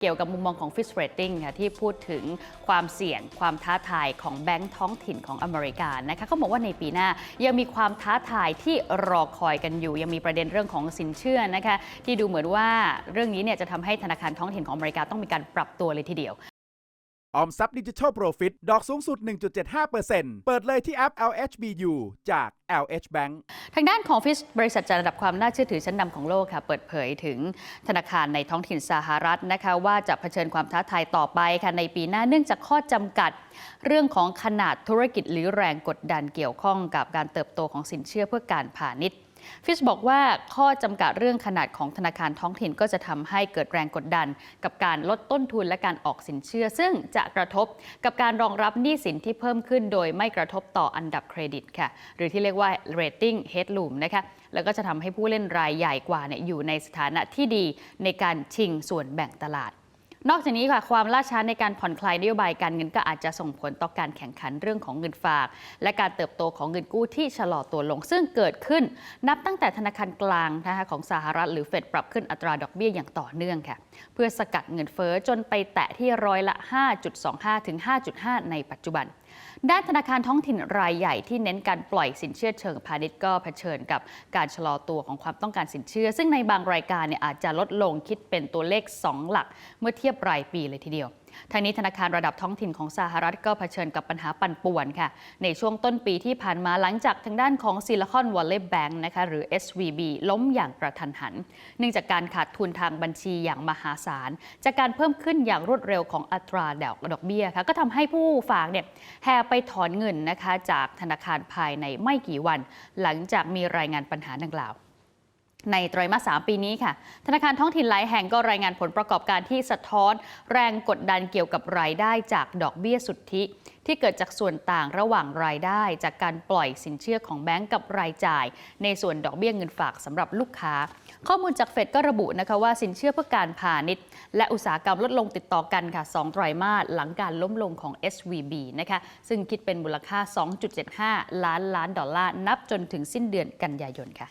เกี่ยวกับมุมมองของ f i ส h Rating ค่ะที่พูดถึงความเสี่ยงความท้าทายของแบงก์ท้องถิ่นของอเมริกานะคะเขาบอกว่าในปีหน้ายังมีความท้าทายที่รอคอยกันอยู่ ยังมีประเด็นเรื่องของสินเชื่อนะคะที่ดูเหมือนว่าเรื่องนี้เนี่ยจะทำให้ธนาคารท้องถิ่นของอเมริกาต้องมีการปรับตัวเลยทีเดียว ออมทรัพย์ดิจิทัลโปรฟิตดอกสูงสุด 1.75%เปิดเลยที่แอป LHBU จาก LH Bank ทางด้านของฟิชบริษัทจัดระดับความน่าเชื่อถือชั้นนำของโลกค่ะ เปิดเผยถึงธนาคารในท้องถิ่นสหรัฐนะคะ ว่าจะเผชิญความท้าทายต่อไปค่ะ ในปีหน้าเนื่องจากข้อจำกัด เรื่องของขนาดธุรกิจหรือแรงกดดันเกี่ยวข้องกับการเติบโตของสินเชื่อเพื่อการพาณิชย์ ฟิชบอกว่าข้อจำกัดเรื่องขนาดของธนาคารท้องถิ่นก็จะทำให้เกิดแรงกดดัน กับการลดต้นทุนและการออกสินเชื่อ ซึ่งจะกระทบกับการรองรับหนี้สินที่เพิ่มขึ้น โดยไม่กระทบต่ออันดับเครดิตค่ะ หรือที่เรียกว่า rating headroom นะคะแล้วก็จะทำให้ผู้เล่นรายใหญ่กว่าเนี่ยอยู่ในสถานะที่ดีในการชิงส่วนแบ่งตลาด นอกจากนี้ค่ะความล่าช้าในการผ่อนคลายนโยบายการเงินก็อาจจะส่งผลต่อการแข่งขันเรื่องของเงินฝาก และการเติบโตของเงินกู้ที่ชะลอตัวลง ซึ่งเกิดขึ้นนับตั้งแต่ธนาคารกลางนะคะของสหรัฐหรือเฟดปรับขึ้นอัตราดอกเบี้ยอย่างต่อเนื่องค่ะเพื่อสกัดเงินเฟ้อจนไปแตะที่ร้อยละ 5.25 ถึง 5.5 ในปัจจุบัน ด้านธนาคารท้องถิ่นรายใหญ่ที่เน้นการปล่อยสินเชื่อเชิงพาณิชย์ก็เผชิญกับการชะลอตัวของความต้องการสินเชื่อ ซึ่งในบางรายการเนี่ยอาจจะลดลงคิดเป็นตัวเลข 2 หลัก เมื่อเทียบรายปีเลยทีเดียว ทางนี้ธนาคารระดับท้องถิ่นของสหรัฐก็เผชิญกับปัญหาปั่นป่วนค่ะ ในช่วงต้นปีที่ผ่านมาหลังจากทางด้านของ Silicon Valley Bank นะคะหรือ SVB ล้มอย่างกระทันหัน เนื่องจากการขาดทุนทางบัญชีอย่างมหาศาล จากการเพิ่มขึ้นอย่างรวดเร็วของอัตราดอกดอกเบี้ยค่ะก็ทำให้ผู้ฝากเนี่ยแห่ไปถอนเงินนะคะจากธนาคารภายในไม่กี่วัน หลังจากมีรายงานปัญหาดังกล่าว ในไตรมาส3ปีนี้ค่ะ ธนาคารท้องถิ่นหลายแห่งก็รายงานผลประกอบการที่สะท้อน แรงกดดันเกี่ยวกับรายได้จากดอกเบี้ยสุทธิ ที่เกิดจากส่วนต่างระหว่างรายได้ จากการปล่อยสินเชื่อของแบงก์กับรายจ่าย ในส่วนดอกเบี้ยเงินฝากสำหรับลูกค้า ข้อมูลจากเฟดก็ระบุนะคะว่าสินเชื่อเพื่อการพาณิชย์ และอุตสาหกรรมลดลงติดต่อกันค่ะ2ไตรมาสหลังการล้มลงของ SVB นะคะซึ่งคิดเป็นมูลค่า 2.75 ล้านล้านดอลลาร์นับจนถึงสิ้นเดือนกันยายนค่ะ